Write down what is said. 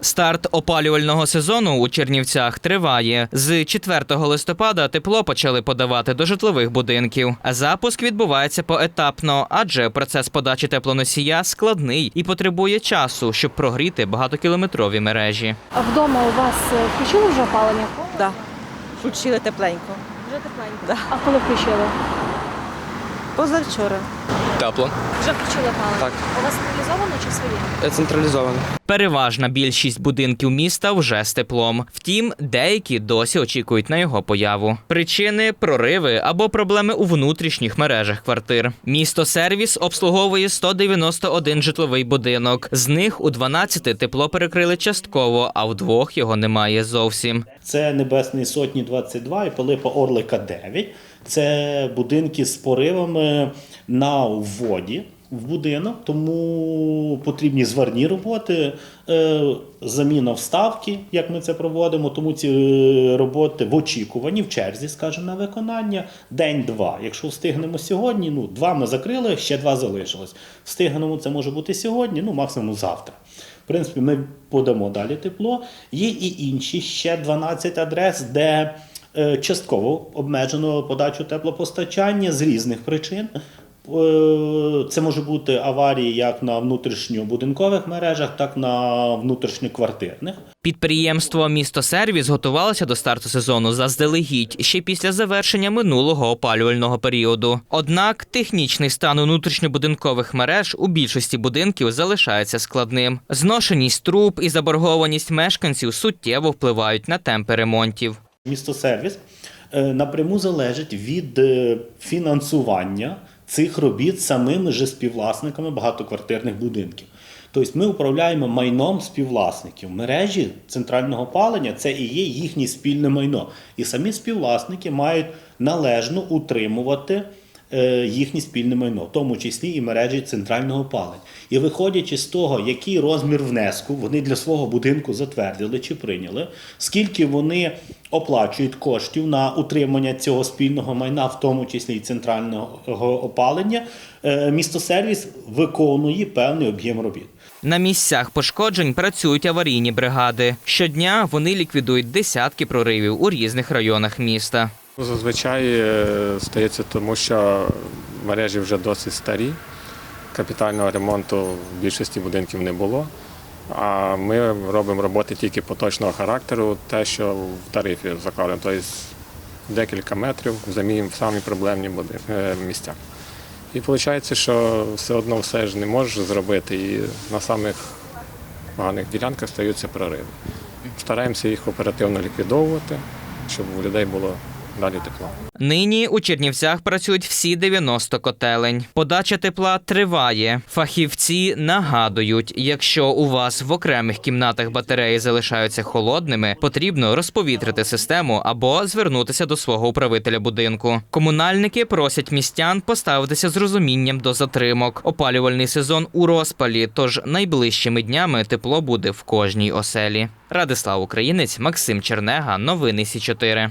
Старт опалювального сезону у Чернівцях триває. З 4 листопада тепло почали подавати до житлових будинків. А запуск відбувається поетапно, адже процес подачі теплоносія складний і потребує часу, щоб прогріти багатокілометрові мережі. А вдома у вас е, включили вже опалення? Да. Включили тепленько. Вже тепленько. Да. А коли включили? Позавчора. Тепло. Вже включили опалення? Так. У вас централізовано чи своє? Е, Централізовано. Переважна більшість будинків міста вже з теплом. Втім, деякі досі очікують на його появу. Причини прориви або проблеми у внутрішніх мережах квартир. Місто сервіс обслуговує 191 житловий будинок. З них у 12 тепло перекрили частково, а в двох його немає зовсім. Це Небесний Сотні 22 і Пилипа Орлика 9. Це будинки з поривами на вводі в будинок, тому потрібні зварні роботи, е, заміна вставки, як ми це проводимо. Тому ці е, роботи в очікуванні, в черзі, скажімо, на виконання день-два. Якщо встигнемо сьогодні, ну два ми закрили, ще два залишилось. Встигнемо це може бути сьогодні, ну максимум завтра. В принципі, ми подамо далі тепло. Є і інші ще 12 адрес, де частково обмежено подачу теплопостачання з різних причин. Е, Це може бути аварії як на внутрішньобудинкових мережах, так і на внутрішньоквартирних. Підприємство Місто Сервіс готувалося до старту сезону заздалегідь ще після завершення минулого опалювального періоду. Однак технічний стан внутрішньобудинкових мереж у більшості будинків залишається складним. Зношеність труб і заборгованість мешканців суттєво впливають на темпи ремонтів. Містосервіс е, напряму залежить від е, фінансування цих робіт самими же співвласниками багатоквартирних будинків. Тобто ми управляємо майном співвласників. Мережі центрального опалення це і є їхнє спільне майно. І самі співвласники мають належно утримувати їхнє спільне майно, в тому числі і мережі центрального опалення. І виходячи з того, який розмір внеску вони для свого будинку затвердили чи прийняли, скільки вони оплачують коштів на утримання цього спільного майна, в тому числі і центрального опалення, е, містосервіс виконує певний об'єм робіт. На місцях пошкоджень працюють аварійні бригади. Щодня вони ліквідують десятки проривів у різних районах міста. Зазвичай е, стається тому, що мережі вже досить старі. Капітального ремонту в більшості будинків не було. А ми робимо роботи тільки поточного характеру, те, що в тарифі закладено, тобто декілька метрів замінюємо в самі проблемні е, місця. І виходить, що все одно все ж не можеш зробити, і на самих поганих ділянках стаються прориви. Стараємося їх оперативно ліквідовувати, щоб у людей було далі тепло. Нині у Чернівцях працюють всі 90 котелень. Подача тепла триває. Фахівці нагадують, якщо у вас в окремих кімнатах батареї залишаються холодними, потрібно розповітрити систему або звернутися до свого управителя будинку. Комунальники просять містян поставитися з розумінням до затримок. Опалювальний сезон у розпалі, тож найближчими днями тепло буде в кожній оселі. Радислав Українець, Максим Чернега, новини Сі 4